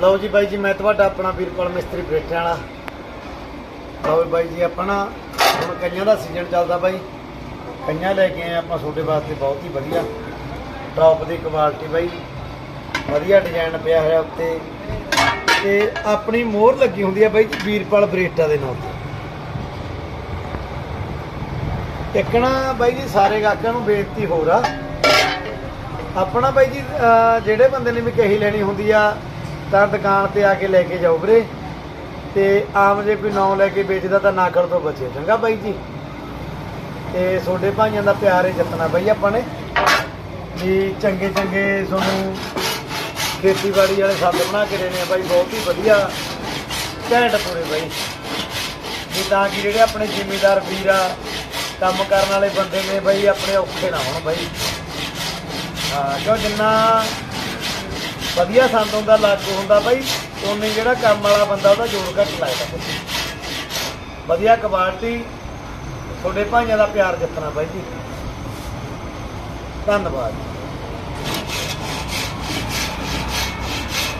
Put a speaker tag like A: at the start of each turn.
A: ਲਓ ਜੀ ਬਾਈ ਜੀ, ਮੈਂ ਤੁਹਾਡਾ ਆਪਣਾ ਵੀਰਪਾਲ ਮਿਸਤਰੀ ਬਰੇਟਿਆਂ ਵਾਲਾ। ਲਓ ਬਾਈ ਜੀ ਆਪਾਂ ਨਾ ਹੁਣ ਕਈਆਂ ਦਾ ਸੀਜ਼ਨ ਚੱਲਦਾ ਬਾਈ। ਕਈਆਂ ਲੈ ਕੇ ਆਏ ਆਪਾਂ ਤੁਹਾਡੇ ਵਾਸਤੇ ਬਹੁਤ ਹੀ ਵਧੀਆ। ਟੌਪ ਦੀ ਕੁਆਲਿਟੀ ਬਾਈ। ਵਧੀਆ ਡਿਜ਼ਾਈਨ ਪਿਆ ਹੋਇਆ ਉੱਤੇ। ਤੇ ਆਪਣੀ ਮੋਹਰ ਲੱਗੀ ਹੁੰਦੀ ਹੈ ਬਾਈ ਜੀ, ਵੀਰਪਾਲ ਬਰੇਟਾ ਦੇ ਨਾਂ ਤੇ। ਇੱਕ ਨਾ ਬਾਈ ਜੀ, ਸਾਰੇ ਗਾਹਕਾਂ ਨੂੰ ਬੇਨਤੀ ਹੋਰ ਆ। ਆਪਣਾ ਬਾਈ ਜੀ ਜਿਹੜੇ ਬੰਦੇ ਨੇ ਵੀ ਕਹੀ ਲੈਣੀ ਹੁੰਦੀ ਆ ਤਾਂ ਦੁਕਾਨ ਤੇ ਆ ਕੇ ਲੈ ਕੇ ਜਾਓ ਵੀਰੇ। ਤੇ ਆਮ ਜੇ ਕੋਈ ਨਾਂ ਲੈ ਕੇ ਵੇਚਦਾ ਤਾਂ ਨਾਕੜ ਤੋਂ ਬਚੇ। ਚੰਗਾ ਬਾਈ ਜੀ। ਤੇ ਤੁਹਾਡੇ ਭਾਈਆਂ ਦਾ ਪਿਆਰ ਹੀ ਜਿੱਤਣਾ ਬਾਈ ਆਪਾਂ ਨੇ। ਵੀ ਚੰਗੇ ਚੰਗੇ ਤੁਹਾਨੂੰ ਖੇਤੀਬਾੜੀ ਵਾਲੇ ਸ਼ਬਦ ਬਣਾ ਕੇ ਦੇਣੇ ਆ ਬਾਈ, ਬਹੁਤ ਹੀ ਵਧੀਆ। ਘੈਂਟ ਪੂਰੇ ਬਾਈ। ਜੀ ਤਾਂ ਕਿ ਜਿਹੜੇ ਆਪਣੇ ਜ਼ਿਮੀਦਾਰ ਵੀਰ ਆ, ਕੰਮ ਕਰਨ ਵਾਲੇ ਬੰਦੇ ਨੇ ਬਾਈ, ਆਪਣੇ ਔਖੇ ਨਾ ਹੋਣ ਬਾਈ। ਹਾਂ, ਕਿਉਂ ਜਿੰਨਾ ਵਧੀਆ ਸੰਦ ਹੁੰਦਾ, ਲਾਗੂ ਹੁੰਦਾ ਬਾਈ ਉਨੇ ਜਿਹੜਾ ਕੰਮ ਵਾਲਾ ਬੰਦਾ ਉਹਦਾ ਜੋਰ ਘੱਟ ਲੱਗਦਾ ਵਧੀਆ ਕੁਆਲਿਟੀ ਤੁਹਾਡੇ ਭਾਈਆਂ ਦਾ ਪਿਆਰ ਜਿੱਤਣਾ ਬਾਈ ਜੀ। ਧੰਨਵਾਦ।